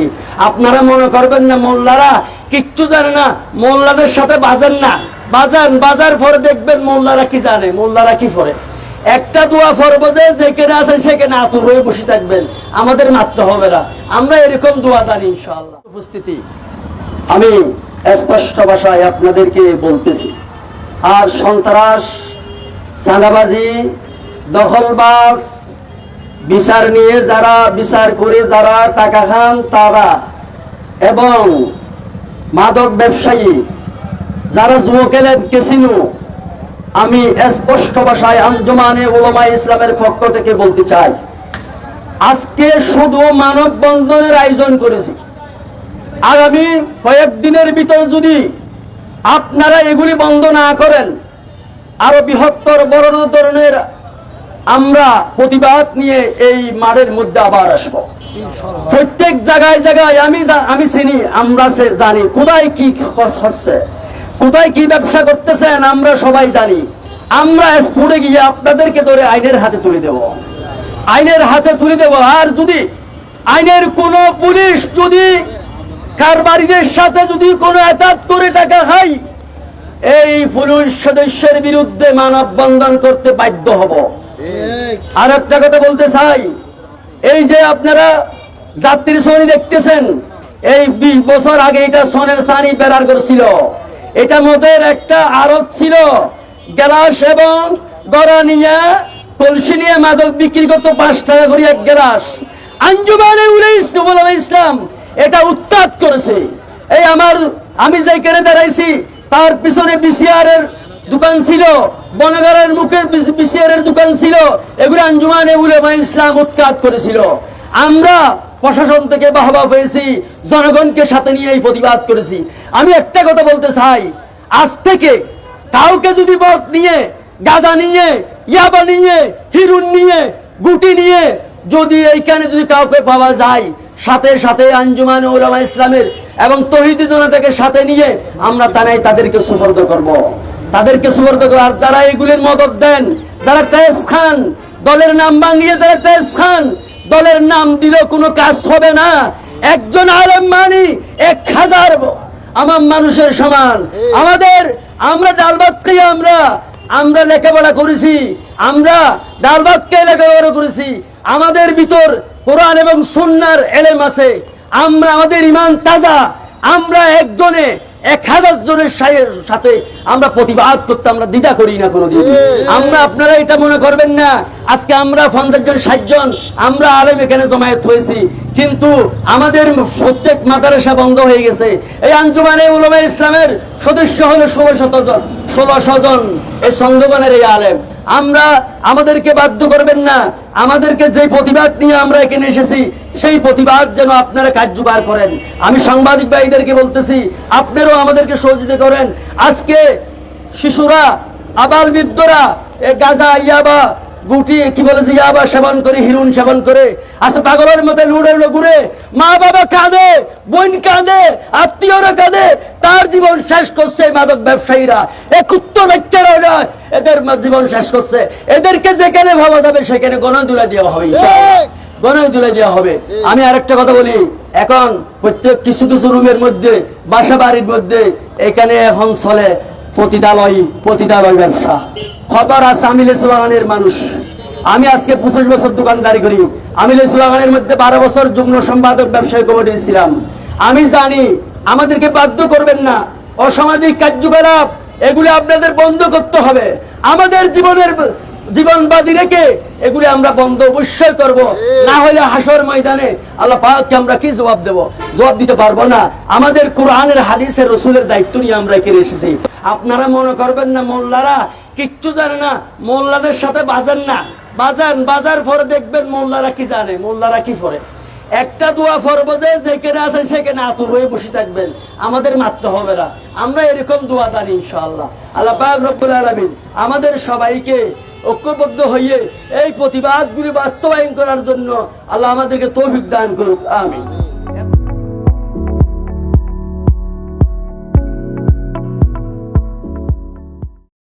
করতেছি আপনারা মনে করবেন না মোল্লারা কিচ্ছু জানে না মোল্লাদের সাথে বাজান না। বাজান বাজার পরে দেখবেন মোল্লারা কি জানে মোল্লারা কি পরে একটা দোয়া ফরবো যে যেখানে আছেন সেখানে আতুর হয়ে বসে থাকবেন। আমাদের মারতে হবে না। আমরা এরকম দোয়া জানি ইনশাআল্লাহ। উপস্থিতি। আমি স্পষ্ট ভাষায় আপনাদেরকে বলতেছি। আর সন্ত্রাস চাঁদাবাজি দখলবাজ বিচার নিয়ে যারা বিচার করে যারা টাকা খান, তারা এবং মাদক ব্যবসায়ী, যারা যুবকের কেসিনো আমি স্পষ্ট ভাষায় আঞ্জমানে ওলামা ইসলামের পক্ষ থেকে বলতে চাই, আজকে শুধু মানববন্ধনের আয়োজন করেছি। আগামী কয়েকদিনের ভিতর যদি আপনারা এগুলি বন্ধ না করেন, আরও বৃহত্তর বড় ধরনের আমরা প্রতিবাদ নিয়ে এই মাঠের মধ্যে আবার আসব। প্রত্যেক জায়গায় জায়গায় আমি আমি চিনি, আমরা জানি কোথায় কি হচ্ছে, কোথায় কি ব্যবসা করতেছেন, আমরা সবাই জানি। আমরা স্পুরে গিয়ে আপনাদেরকে ধরে আইনের হাতে তুলে দেব। আইনের হাতে তুলে দেব। আর যদি আইনের কোন পুলিশ যদি কারবারিদের সাথে যদি কোনো এতাত করে টাকা খাই এই পুলিশ সদস্যের বিরুদ্ধে মানববন্ধন করতে বাধ্য হব। আর একটা কথা বলতে চাই। এই যে আপনারা যাত্রী শ্রেণি দেখতেছেন, এই বিশ বছর আগে এটা সোনের সানি বেড়ার করছিল এটা মদের একটা আড়ত ছিল। গ্যালাস এবং গড়া নিয়ে কলসি নিয়ে মাদক বিক্রি করতো পাঁচ টাকা করে এক গ্যালাস। আঞ্জুমানে উলে ইসলাম এটা উত্তাপ করেছে। এই আমার, আমি যেখানে দাঁড়াইছি, তার পিছনে বিসিআর এর দোকান ছিল বনগারের মুখের বিসিআর এর দোকান ছিল, এগুলো আঞ্জুমানে উলেমা ইসলাম উৎখাত করেছিল আমরা প্রশাসন থেকে বাহবা পেয়েছি জনগণকে সাথে নিয়ে এই প্রতিবাদ করেছি আমি একটা কথা বলতে চাই, আজ থেকে কাউকে যদি মত নিয়ে, গাজা নিয়ে, ইয়াবা নিয়ে, হিরুন নিয়ে, গুটি নিয়ে যদি এইখানে যদি কাউকে পাওয়া যায়, সাথে সাথে আঞ্জুমান ওলামা ইসলামের এবং তহিদি জনতাকে সাথে নিয়ে আমরা তারাই তাদেরকে সুপর্দ করব। তাদেরকে করব আর তারা এগুলির মদত দেন, যারা টেস খান, দলের নাম ভাঙিয়ে যারা টেস খান, দলের নাম দিলেও কোনো কাজ হবে না। একজন আলেম মানি এক হাজার আমার মানুষের সমান। আমাদের, আমরা ডালবাত খেয়ে আমরা আমরা লেখাপড়া করেছি, আমরা ডালবাতকে লেখাপড়া করেছি। আমাদের ভিতর কোরআন এবং সুন্নার এলেম আছে। আমরা, আমাদের ইমান তাজা। আমরা একজনে এক হাজার জনের সাথে আমরা প্রতিবাদ করতে আমরা দ্বিধা করি না কোনোদিন। আমরা আপনারা এটা মনে করবেন না। আজকে আমরা পঞ্চাশ জন ষাট জন আমরা আলেম এখানে জমায়েত হয়েছি। কিন্তু আমাদের প্রত্যেক মাদ্রাসা বন্ধ হয়ে গেছে। এই আঞ্জুমানে উলমা ইসলামের সদস্য হলো ষোলো শত জন ষোলোশো জন এই সংগঠনের এই আলেম। আমরা আমাদেরকে বাধ্য করবেন না। আমাদেরকে যে প্রতিবাদ নিয়ে আমরা এখানে এসেছি, সেই প্রতিবাদ যেন আপনারা কার্যকর করেন। আমি সাংবাদিক ভাইদেরকে বলতেছি, আপনারাও আমাদেরকে সহযোগিতা করেন। আজকে শিশুরা, আবাল বৃদ্ধরা গাজা, ইয়াবা গুটি কি বলে যে সেবন করে হিরুন সেবন করে। আচ্ছা পাগলের মতো লুড়ে ঘুরে। মা বাবা কাঁদে বোন কাঁদে আত্মীয়রা কাঁদে। তার জীবন শেষ করছে মাদক ব্যবসায়ীরা। এ কুত্ত বাচ্চারা নয় এদের জীবন শেষ করছে। এদেরকে যেখানে ভাবা যাবে সেখানে গণ তুলে দেওয়া হবে ইনশাআল্লাহ। তুলে দেওয়া হবে। আমি আরেকটা কথা বলি এখন প্রত্যেক কিছু কিছু রুমের মধ্যে বাসা বাড়ির মধ্যে এখানে এখন চলে পতিতালয় পতিতালয় ব্যবসা। খবর আছে, আমিলে সুলাগানের মানুষ। আমি আজকে পঁচিশ বছর দোকানদারি করি। আমিলে সুলাগানের মধ্যে বারো বছর সম্পাদক, ব্যবসায়ী কমিটি ছিলাম। আমি জানি, আমাদেরকে বাধ্য করবেন না। অসামাজিক কার্যকলাপ, এগুলি আপনাদের বন্ধ করতে হবে। আমাদের জীবনের, জীবন বাজি রেখে এগুলি আমরা বন্ধ অবশ্যই করব। না হলে হাসর ময়দানে আল্লাহ পাককে আমরা কি জবাব দেব? জবাব দিতে পারব না। আমাদের কোরআনের, হাদিসের, রসুলের দায়িত্ব নিয়ে আমরা এখানে এসেছি। আপনারা মনে করবেন না, মোল্লারা কিচ্ছু জানে না। মোল্লাদের সাথে বাজান না। বাজান, বাজার পরে দেখবেন মোল্লারা কি জানে, মোল্লারা কি পরে একটা দোয়া ফরবো যে যেখানে আছেন সেখানে আতুর হয়ে বসে থাকবেন। আমাদের মারতে হবে না। আমরা এরকম দোয়া জানি ইনশাআল্লাহ। আল্লাহ পাক রব্বুল আলামিন আমাদের সবাইকে ঐক্যবদ্ধ হয়ে এই প্রতিবাদগুলি বাস্তবায়ন করার জন্য আল্লাহ আমাদেরকে তৌফিক দান করুক। আমিন।